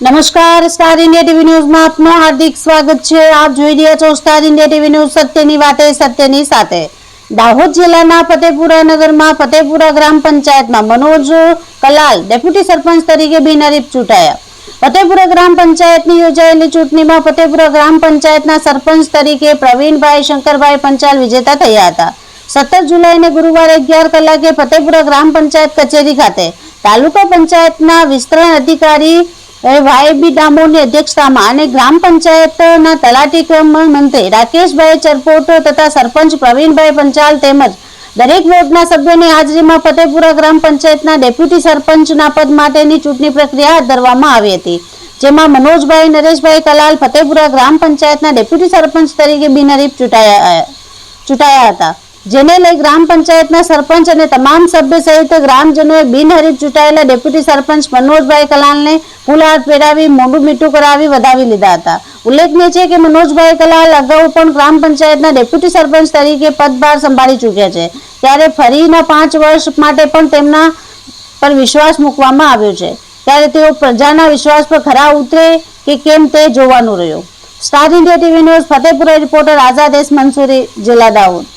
નમસ્કાર star India TV ન્યૂઝમાં આપનું હાર્દિક સ્વાગત છે. આપ જોઈ રહ્યા છો સ્ટાર ઇન્ડિયા ટીવી ન્યૂઝ સત્યની વાતે, સત્યની સાથે. દાહોદ જિલ્લાના ફતેપુરા નગરમાં ફતેપુરા ગ્રામ પંચાયતમાં મનોજ કલાલ, ડેપ્યુટી સરપંચ તરીકે બિનહરીફ ચૂંટાયા. ફતેપુરા ગ્રામ પંચાયતની યોજાયેલી ચૂંટણીમાં ફતેપુરા ગ્રામ પંચાયતના સરપંચ તરીકે પ્રવીણભાઈ શંકરભાઈ પંચાલ વિજેતા થયા હતા. સત્તર જુલાઈને ગુરુવારે અગિયાર કલાકે ફતેપુરા ગ્રામ પંચાયત કચેરી ખાતે તાલુકા પંચાયતના વિસ્તરણ અધિકારી વાયબી ડામોરની અધ્યક્ષતામાં અને ગ્રામ પંચાયતના તલાટી રાકેશભાઈ ચરપોટો તથા સરપંચ પ્રવીણભાઈ પંચાલ તેમજ દરેક વોર્ડના સભ્યોની હાજરીમાં ફતેપુરા ગ્રામ પંચાયતના ડેપ્યુટી સરપંચના પદ માટેની ચૂંટણી પ્રક્રિયા હાથ ધરવામાં આવી હતી. જેમાં મનોજભાઈ, નરેશભાઈ કલાલ ફતેપુરા ગ્રામ પંચાયતના ડેપ્યુટી સરપંચ તરીકે બિનહરીફ ચૂંટાયા ચૂંટાયા હતા. જેને લઈ ગ્રામ પંચાયતના સરપંચ અને તમામ સભ્ય સહિત ગ્રામજનોએ બિનહરીફ ચૂંટાયેલા ડેપ્યુટી સરપંચ મનોજભાઈ કલાલને ફૂલહાર પહેરાવી મોઢું મીઠું કરાવી વધાવી લીધા હતા. ઉલ્લેખનીય છે કે મનોજભાઈ કલાલ અગાઉ પણ ગ્રામ પંચાયતના ડેપ્યુટી સરપંચ તરીકે પદભાર સંભાળી ચૂક્યા છે. ત્યારે ફરીના પાંચ વર્ષ માટે પણ તેમના પર વિશ્વાસ મૂકવામાં આવ્યો છે. ત્યારે તેઓ પ્રજાના વિશ્વાસ પર ખરા ઉતરે કે કેમ તે જોવાનું રહ્યું. Star India TV news Fatepura reporter Azad S Mansuri, જિલ્લા દાહોદ.